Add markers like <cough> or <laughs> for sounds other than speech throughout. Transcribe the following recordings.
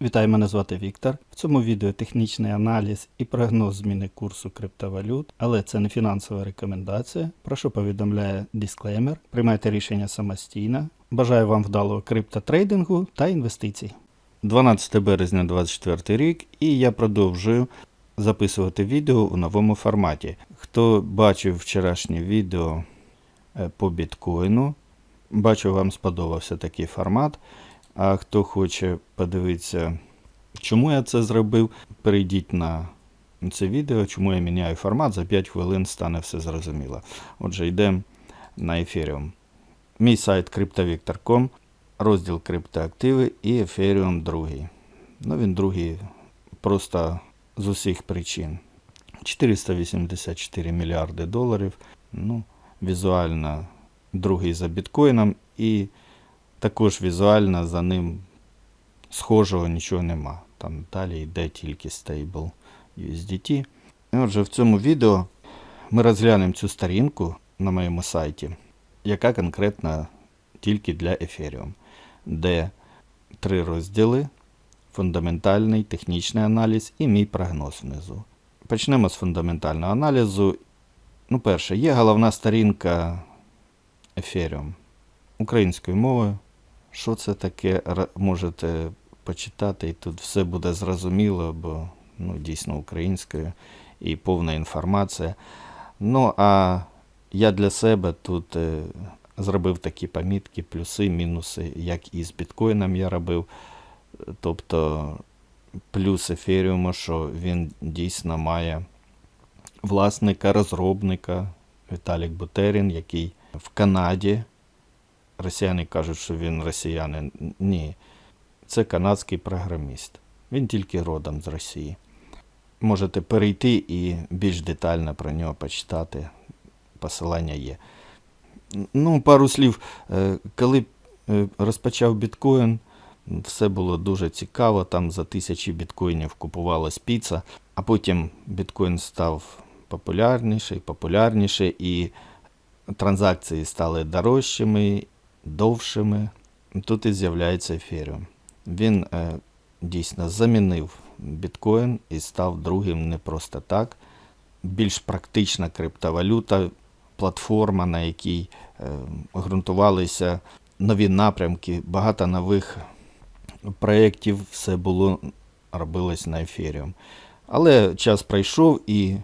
Вітаю, мене звати Віктор. В цьому відео технічний аналіз і прогноз зміни курсу криптовалют, але це не фінансова рекомендація. Прошу повідомляє дисклеймер. Приймайте рішення самостійно. Бажаю вам вдалого криптотрейдингу та інвестицій. 12 березня 2024 рік, і я продовжую записувати відео у новому форматі. Хто бачив вчорашнє відео е, по біткоїну, бачу, вам сподобався такий формат. А хто хоче подивитися, чому я це зробив, перейдіть на це відео, чому я міняю формат, за 5 хвилин стане все зрозуміло. Отже, йдемо на Ethereum. Мій сайт cryptovictor.com, розділ криптоактиви і Ethereum другий. Ну, він другий просто з усіх причин. 484 мільярди доларів. Ну, візуально другий за біткоїном і також візуально за ним схожого нічого нема. Там далі йде тільки стейбл USDT. І отже, в цьому відео ми розглянемо цю сторінку на моєму сайті, яка конкретно тільки для Ethereum, де три розділи: фундаментальний, технічний аналіз і мій прогноз внизу. Почнемо з фундаментального аналізу. Ну, перше, є головна сторінка Ethereum українською мовою. Що це таке, можете почитати, і тут все буде зрозуміло, бо ну, дійсно українською і повна інформація. Ну, а я для себе тут е, зробив такі помітки, плюси, мінуси, як і з біткоїном я робив. Тобто плюс ефіріуму, що він дійсно має власника, розробника Віталік Бутерін, який в Канаді. Росіяни кажуть, що він росіянин. Ні, це канадський програміст. Він тільки родом з Росії. Можете перейти і більш детально про нього почитати. Посилання є. Ну, пару слів. Е, Коли е, розпочав біткоін, все було дуже цікаво. Там за тисячі біткоїнів купувалась піца, а потім біткоін став популярніше і популярніше, і транзакції стали дорожчими, довшими. Тут і з'являється ефіріум. Він е, дійсно замінив біткоін і став другим не просто так. Більш практична криптовалюта, платформа, на якій е, ґрунтувалися нові напрямки, багато нових проєктів, все було робилось на ефіріум. Але час пройшов і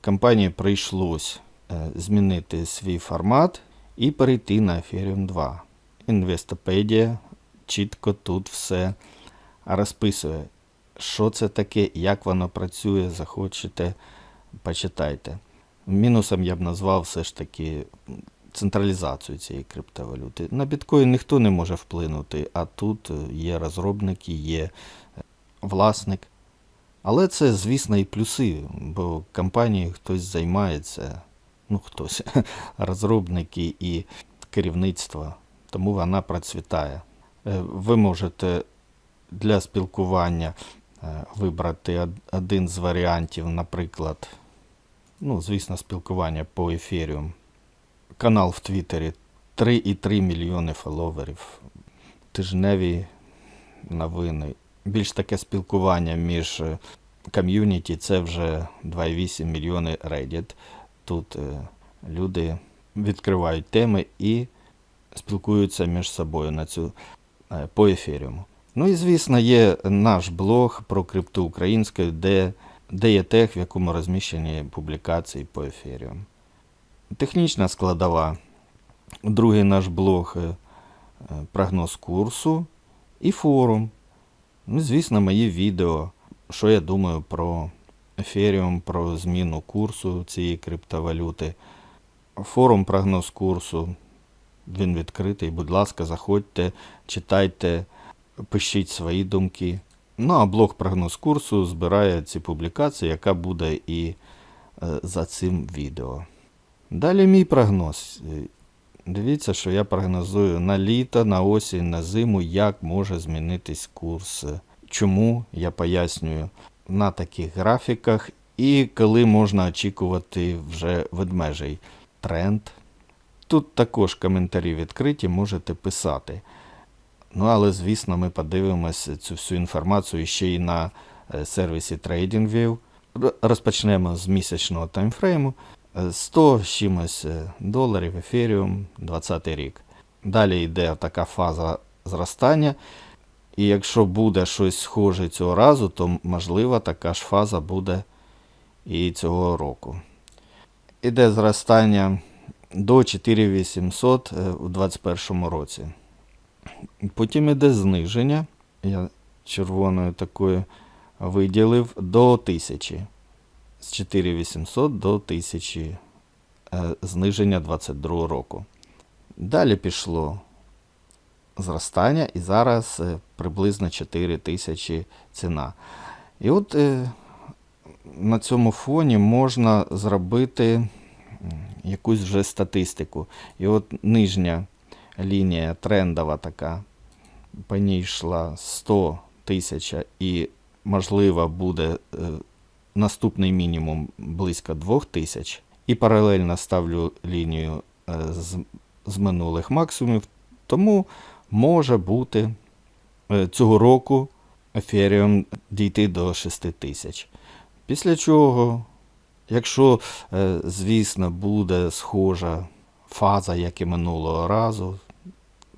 компанії прийшлось е, змінити свій формат і перейти на Ethereum 2. Інвестопедія чітко тут все розписує, що це таке, як воно працює, захочете, почитайте. Мінусом я б назвав все ж таки централізацію цієї криптовалюти. На біткоін ніхто не може вплинути, а тут є розробники, є власник. Але це, звісно, і плюси, бо в компанії хтось займається, ну хтось, <laughs> розробники і керівництво, тому вона процвітає. Е, Ви можете для спілкування е, вибрати один з варіантів, наприклад, ну, звісно, спілкування по ефіріум. Канал в Твіттері 3,3 мільйони фоловерів, тижневі новини. Більш таке спілкування між е, ком'юніті це вже 2,8 мільйони Reddit. Тут люди відкривають теми і спілкуються між собою на цю е, по ефіріуму. Ну і звісно, є наш блог про крипту українською, де, де є тех, в якому розміщені публікації по ефіріуму. Технічна складова. Другий наш блог е, е, прогноз курсу і форум. Ну, звісно, мої відео, що я думаю про Ethereum, про зміну курсу цієї криптовалюти. Форум прогноз курсу. Він відкритий. Будь ласка, заходьте, читайте, пишіть свої думки. Ну, а блог прогноз курсу збирає ці публікації, яка буде і е, за цим відео. Далі мій прогноз. Е, Дивіться, що я прогнозую на літо, на осінь, на зиму, як може змінитись курс. Чому я пояснюю на таких графіках і коли можна очікувати вже ведмежий тренд. Тут також коментарі відкриті, можете писати. Ну, але, звісно, ми подивимося цю всю інформацію ще й на е, сервісі TradingView. Розпочнемо з місячного таймфрейму. Е, 100 з чимось е, доларів ефіріум 20 рік. Далі йде така фаза зростання. І якщо буде щось схоже цього разу, то можливо така ж фаза буде і цього року. Іде зростання до 4800 е, у 2021 році. Потім іде зниження. Я червоною такою виділив до 1000. З 4800 до 1000 е, зниження 22 року. Далі пішло зростання, і зараз е, приблизно 4000 ціна. І от на цьому фоні можна зробити якусь вже статистику. І от нижня лінія трендова така, по ній йшла 100 тисяч і, можливо, буде е, наступний мінімум близько 2 тисяч. І паралельно ставлю лінію е, з, з минулих максимумів. Тому може бути е, цього року Ethereum дійти до 6 тисяч. Після чого, якщо, е, звісно, буде схожа фаза, як і минулого разу,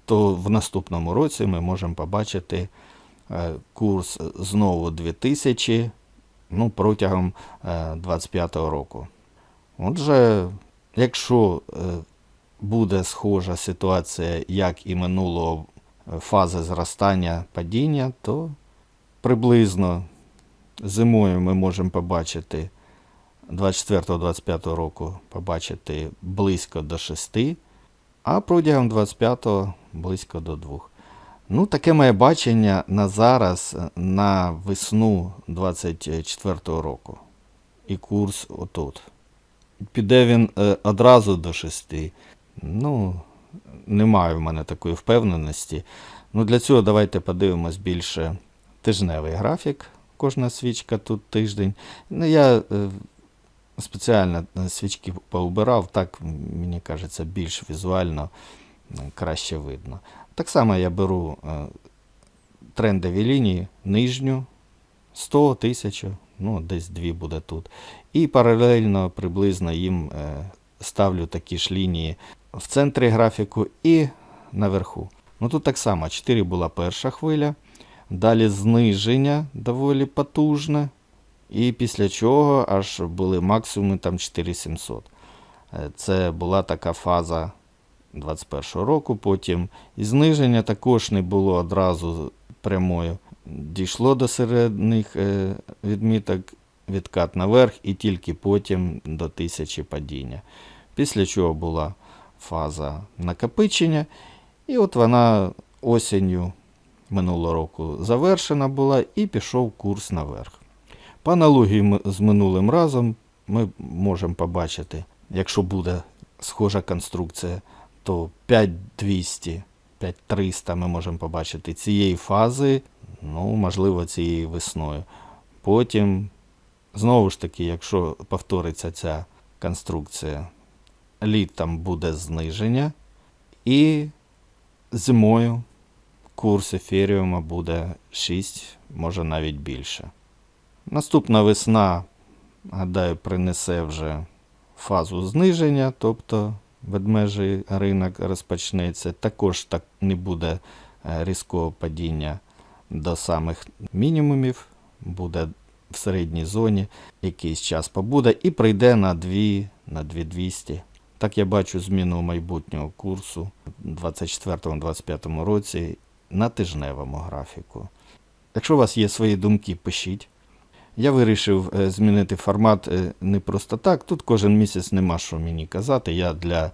то в наступному році ми можемо побачити е, курс знову 2000 ну, протягом 2025 року. Отже, якщо е, буде схожа ситуація, як і минулого е, фази зростання падіння, то приблизно зимою ми можемо побачити 24-25 року побачити близько до 6, а протягом 25-го близько до 2. Ну, таке моє бачення на зараз, на весну 24-го року. І курс отут. Піде він е, одразу до 6. Ну, немає в мене такої впевненості. Ну, для цього давайте подивимось більше тижневий графік. Кожна свічка тут тиждень. Ну, я е, спеціально свічки поубирав, так, мені кажеться, більш візуально краще видно. Так само я беру е, трендові лінії, нижню, 100, 1000, ну, десь дві буде тут. І паралельно приблизно їм е, ставлю такі ж лінії в центрі графіку і наверху. Ну тут так само 4 була перша хвиля, далі зниження доволі потужне, і після чого аж були максимуми там 4700. Е, Це була така фаза 21 року. Потім і зниження також не було одразу прямою. Дійшло до середніх е, відміток, відкат наверх, і тільки потім до тисячі падіння. Після чого була фаза накопичення, і от вона осінню минулого року завершена була і пішов курс наверх. По аналогії з минулим разом ми можемо побачити, якщо буде схожа конструкція, то 5200, 5300 ми можемо побачити цієї фази, ну, можливо, цієї весною. Потім, знову ж таки, якщо повториться ця конструкція, літом буде зниження, і зимою курс ефіріума буде 6, може навіть більше. Наступна весна, гадаю, принесе вже фазу зниження, тобто ведмежий ринок розпочнеться. Також так не буде е, різкого падіння до самих мінімумів, буде в середній зоні якийсь час побуде і прийде на 2, на 2200. Так я бачу зміну майбутнього курсу у 2024-2025 році на тижневому графіку. Якщо у вас є свої думки, пишіть. Я вирішив е, змінити формат е, не просто так. Тут кожен місяць нема що мені казати. Я для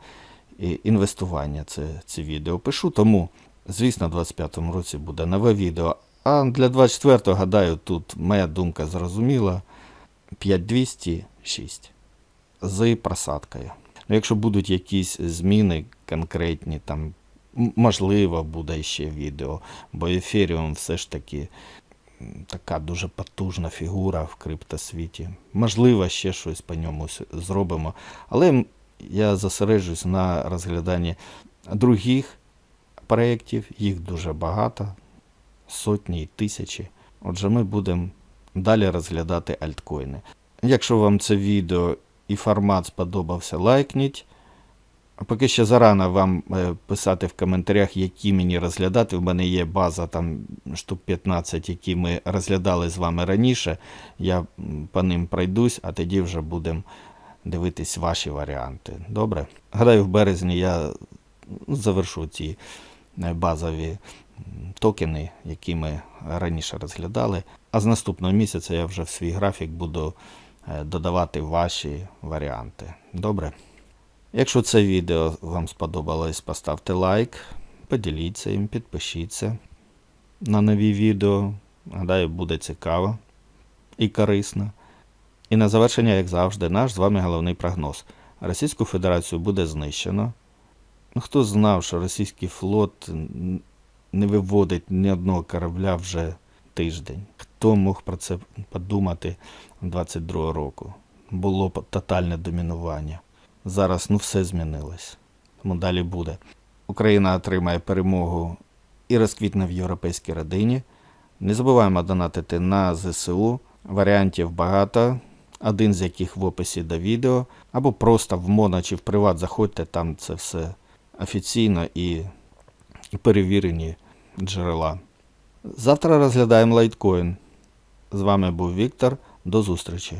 е, інвестування це, це відео пишу. Тому, звісно, у 2025 році буде нове відео. А для 24-го, гадаю, тут моя думка зрозуміла. 5206 з просадкою. Ну, якщо будуть якісь зміни конкретні, там можливо буде ще відео, бо Ethereum все ж таки така дуже потужна фігура в криптосвіті. Можливо, ще щось по ньому зробимо. Але я зосереджуюсь на розгляданні других проєктів, їх дуже багато, сотні і тисячі. Отже, ми будемо далі розглядати альткоїни. Якщо вам це відео і формат сподобався, лайкніть. Поки ще зарано вам е, писати в коментарях, які мені розглядати. У мене є база там штук 15, які ми розглядали з вами раніше. Я по ним пройдусь, а тоді вже будемо дивитись ваші варіанти. Добре? Гадаю, в березні я завершу ці е, базові токени, які ми раніше розглядали. А з наступного місяця я вже в свій графік буду е, додавати ваші варіанти. Добре? Якщо це відео вам сподобалось, поставте лайк, поділіться їм, підпишіться на нові відео. Гадаю, буде цікаво і корисно. І на завершення, як завжди, наш з вами головний прогноз. Російську Федерацію буде знищено. Ну, хто знав, що російський флот не виводить ні одного корабля вже тиждень? Хто мог про це подумати 22 року? Було тотальне домінування. Зараз ну все змінилось. Тому далі буде. Україна отримає перемогу і розквітне в європейській родині. Не забуваємо донатити на ЗСУ. Варіантів багато, один з яких в описі до відео, або просто в моно чи в приват заходьте, там це все офіційно і, перевірені джерела. Завтра розглядаємо лайткоін. З вами був Віктор. До зустрічі.